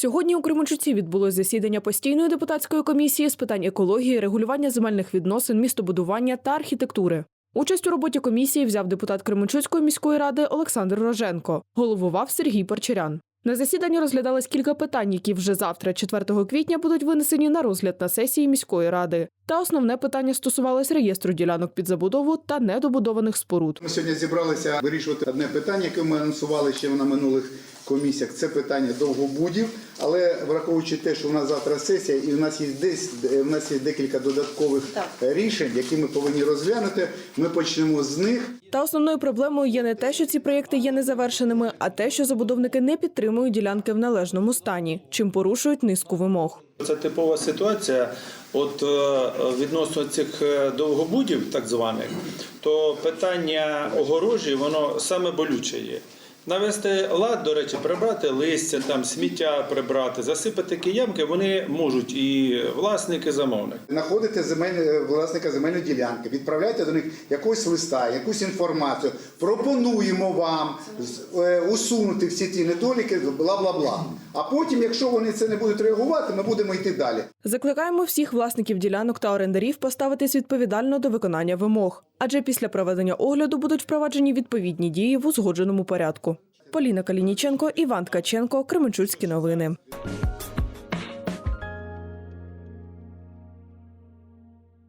Сьогодні у Кременчуці відбулось засідання постійної депутатської комісії з питань екології, регулювання земельних відносин, містобудування та архітектури. Участь у роботі комісії взяв депутат Кременчуцької міської ради Олександр Роженко. Головував Сергій Парчерян. На засіданні розглядалось кілька питань, які вже завтра, 4 квітня, будуть винесені на розгляд на сесії міської ради. Та основне питання стосувалось реєстру ділянок під забудову та недобудованих споруд. Ми сьогодні зібралися вирішувати одне питання, яке ми анонсували ще на минулих комісіях. Це питання довгобудів. Але враховуючи те, що у нас завтра сесія, і у нас є десь у нас є декілька додаткових рішень, які ми повинні розглянути. Ми почнемо з них. Та основною проблемою є не те, що ці проєкти є незавершеними, а те, що забудовники не підтримують ділянки в належному стані, чим порушують низку вимог. Це типова ситуація. От е, відносно цих е, довгобудів, так званих, то питання огорожі, воно саме болюче є. Навести лад, до речі, прибрати листя, там сміття прибрати, засипати такі ямки вони можуть і власники, замовник. Знаходите земель, власника земельної ділянки, відправляйте до них якогось листа, якусь інформацію. Пропонуємо вам е, усунути всі ті недоліки, бла бла бла. А потім, якщо вони це не будуть реагувати, ми будемо йти далі. Закликаємо всіх власників ділянок та орендарів поставитись відповідально до виконання вимог, адже після проведення огляду будуть впроваджені відповідні дії в узгодженому порядку. Поліна Калініченко, Іван Ткаченко, Кременчуцькі новини.